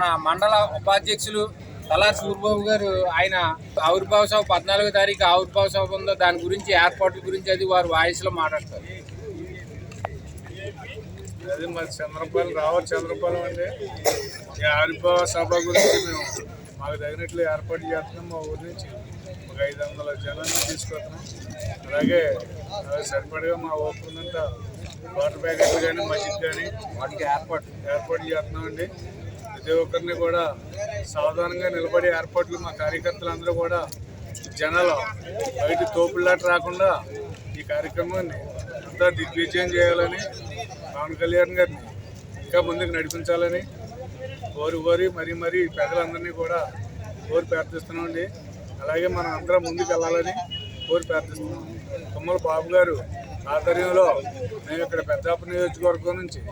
మన మండల ఉపాధ్యక్షులు తలా సూర్బాబు గారు ఆయన ఆవిర్భావ సభ పద్నాలుగో తారీఖు ఆవిర్భావ సభ ఉందో దాని గురించి ఏర్పాట్ల గురించి అది వారు వాయిస్లో మాట్లాడతారు. అది మరి చంద్రపాలెం రావాలి చంద్రపాలెం అండి ఈ ఆవిర్భావ సభ గురించి మేము మాకు తగినట్లు ఏర్పాటు చేస్తున్నాం మా ఊరి నుంచి. ఒక ఐదు వందల జనాన్ని తీసుకొస్తున్నాం. అలాగే సరిపడగా మా ఓపునంతా వాటర్ ప్యాకెట్లు కానీ మజ్జిగ కానీ వాటికి ఏర్పాటు. ఏర్పాటు చేస్తున్నామండి. ప్రతి ఒక్కరిని కూడా సావధానంగా నిలబడి ఏర్పాట్లు మా కార్యకర్తలందరూ కూడా జనాలు బయట తోపులాట రాకుండా ఈ కార్యక్రమాన్ని అంతా దిగ్విజయం చేయాలని పవన్ కళ్యాణ్ గారిని ఇంకా ముందుకు నడిపించాలని కోరి కోరి మరీ మరీ ప్రజలందరినీ కూడా కోరి ప్రార్థిస్తున్నామండి. అలాగే మనం అందరం ముందుకు వెళ్ళాలని కోరి ప్రార్థిస్తున్నాం. తుమ్మల బాబు గారు ఆధ్వర్యంలో మేము ఇక్కడ పెద్దాపు నియోజకవర్గం నుంచి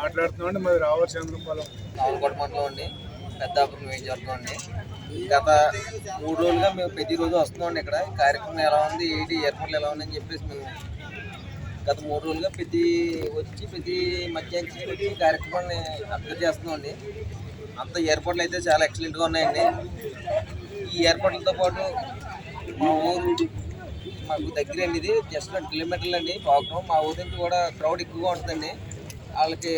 మాట్లాడుతున్నామండి. మరి రావాలి చంద్రపాలెం రావులకోట మండలం అండి. పెద్దాపురం నియోజకవర్గం అండి. గత మూడు రోజులుగా మేము ప్రతిరోజు వస్తున్నామండి ఇక్కడ. కార్యక్రమం ఎలా ఉంది? ఏంటి? ఏర్పాట్లు ఎలా ఉందని చెప్పేసి మేము గత మూడు రోజులుగా ప్రతి వచ్చి ప్రతి మధ్యాహ్నం ప్రతి ఈ కార్యక్రమాన్ని అబ్జర్వ్ చేస్తున్నామండి అంత ఏర్పాట్లు అయితే చాలా ఎక్సలెంట్గా ఉన్నాయండి. ఈ ఏర్పాట్లతో పాటు మా ఊరు మాకు దగ్గర అండి ఇది. జస్ట్ కిలోమీటర్లు అండి. ప్రోగ్రామ్ మా ఊరి నుంచి కూడా క్రౌడ్ ఎక్కువగా ఉంటుందండి. వాళ్ళకి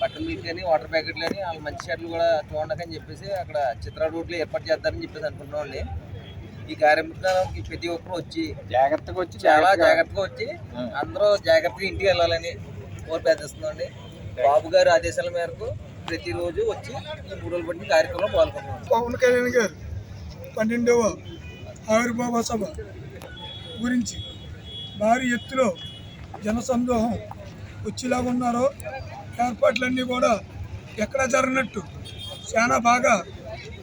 బట్టలు మిల్క్ కానీ వాటర్ ప్యాకెట్లు కానీ వాళ్ళ మంచి షర్ట్లు కూడా చూడకని చెప్పేసి అక్కడ చిత్ర రూట్లో ఏర్పాటు చేద్దారని చెప్పేసి అనుకుంటున్నాం అండి ఈ కార్యక్రమానికి ప్రతి ఒక్కరు వచ్చి జాగ్రత్తగా వచ్చి చాలా జాగ్రత్తగా వచ్చి అందరూ జాగ్రత్తగా ఇంటికి వెళ్ళాలని కోరి ప్రార్థిస్తున్నామండి బాబు గారి ఆదేశాల మేరకు ప్రతిరోజు వచ్చి ఈ మూడు రోజులు పట్టిన కార్యక్రమంలో పాల్గొంటున్నాం పవన్ కళ్యాణ్ గారు పన్నెండవ ఆవిర్భావ సభ గురించి భారీ ఎత్తులో జనసందోహం వచ్చేలాగా ఉన్నారో ఏర్పాట్లన్నీ కూడా ఎక్కడ జరిగినట్టు చాలా బాగా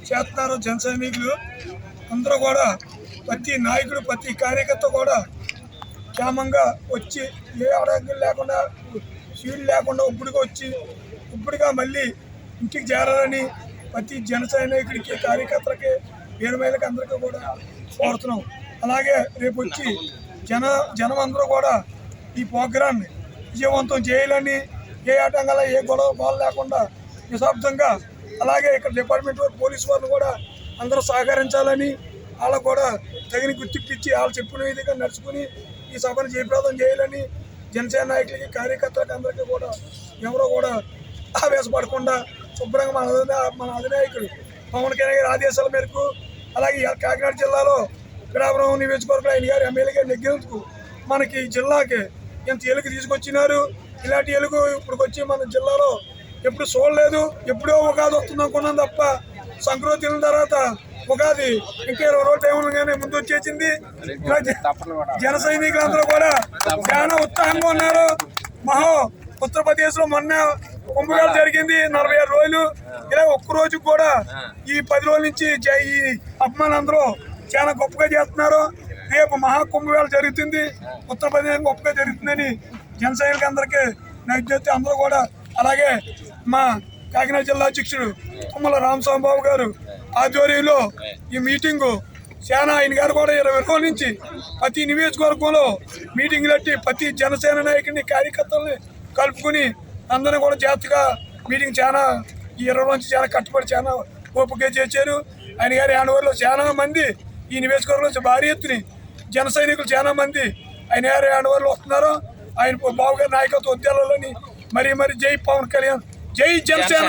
చేస్తున్నారు జన సైనికులు. అందరూ కూడా ప్రతి నాయకుడు ప్రతి కార్యకర్త కూడా క్షేమంగా వచ్చి ఏ అడగలు లేకుండా సీట్లు లేకుండా ఇప్పుడుగా వచ్చి ఇప్పుడుగా మళ్ళీ ఇంటికి చేరాలని ప్రతి జన సైనికుడికి కార్యకర్తలకి వీరమహిళకి అందరికీ కూడా కోరుతున్నాం. అలాగే రేపు వచ్చి జన జనం అందరూ కూడా ఈ ప్రోగ్రాన్ని విజయవంతం చేయాలని ఏ ఆటంకాల ఏ గొడవ బాధ లేకుండా నిశాబ్దంగా అలాగే ఇక్కడ డిపార్ట్మెంట్ వారు పోలీసు వారిని కూడా అందరూ సహకరించాలని వాళ్ళకు కూడా తగిన గుర్తింపు ఇచ్చి వాళ్ళు చెప్పిన విధంగా నడుచుకుని ఈ సభను జయప్రదం చేయాలని జనసేన నాయకులకి కార్యకర్తలకు అందరికీ కూడా ఎవరో కూడా ఆవేశపడకుండా శుభ్రంగా మన మన అధినాయకుడు పవన్ కళ్యాణ్ గారి ఆదేశాల మేరకు అలాగే కాకినాడ జిల్లాలో గ్రామం నియోజకవర్గంలో ఆయన గారు ఎమ్మెల్యే గారు మనకి ఈ జిల్లాకి ఎంత ఎలుగు తీసుకొచ్చినారు? ఇలాంటి ఎలుగు ఇప్పుడు వచ్చి మన జిల్లాలో ఎప్పుడు చూడలేదు ఎప్పుడో ఉగాది వస్తుంది అనుకున్నాం తప్ప సంక్రాంతి తర్వాత ఉగాది ఇంకా ఇరవై రోజులు టైం ముందు వచ్చేసింది. ఇలా జ- జన సైనికులందరూ కూడా చాలా ఉత్సాహంగా ఉన్నారు. మహో ఉత్తరప్రదేశ్లో మొన్న కుంభమేళ జరిగింది నలభై ఆరు రోజులు. ఇలా ఒక్క రోజు కూడా ఈ పది రోజుల నుంచి ఈ ఈ అభిమానులందరూ చాలా గొప్పగా చేస్తున్నారు. రేపు మహాకుంభమేళ జరుగుతుంది. ఉత్తరప్రదేశ్ గొప్పగా జరుగుతుందని జన సైనికులు అందరికీ నా విజ్ఞప్తి అందరూ కూడా. అలాగే మా కాకినాడ జిల్లా అధ్యక్షుడు తుమ్మల రామస్వామిబాబు గారు ఆధ్వర్యంలో ఈ మీటింగు చాలా ఆయన గారు కూడా ఇరవై రోజుల నుంచి ప్రతి నియోజకవర్గంలో మీటింగ్ పెట్టి ప్రతి జనసేన నాయకుడిని కార్యకర్తల్ని కలుపుకుని అందరిని కూడా జాగ్రత్తగా మీటింగ్ చాలా ఈ ఇరవై రోజుల నుంచి చాలా కట్టుబడి చాలా ఓపిక చేశారు. ఆయన గారి ఆనవారిలో చాలా మంది ఈ నియోజకవర్గం నుంచి భారీ ఎత్తుని జన సైనికులు చాలా మంది ఆయన గారి ఆనవారిలో వస్తున్నారు ఆయన బాబు గారి నాయకత్వ ఉద్యాలలోని మరి మరి జై పవన్ కళ్యాణ్. జై జనసేన.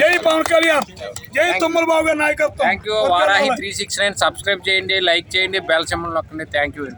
జై పవన్ కళ్యాణ్. జై తుమ్మల బాబు గారి నాయకత్వం thank you Varahi three six nine. Subscribe చేయండి లైక్ చేయండి బెల్ సింబల్ నొక్కండి. Thank you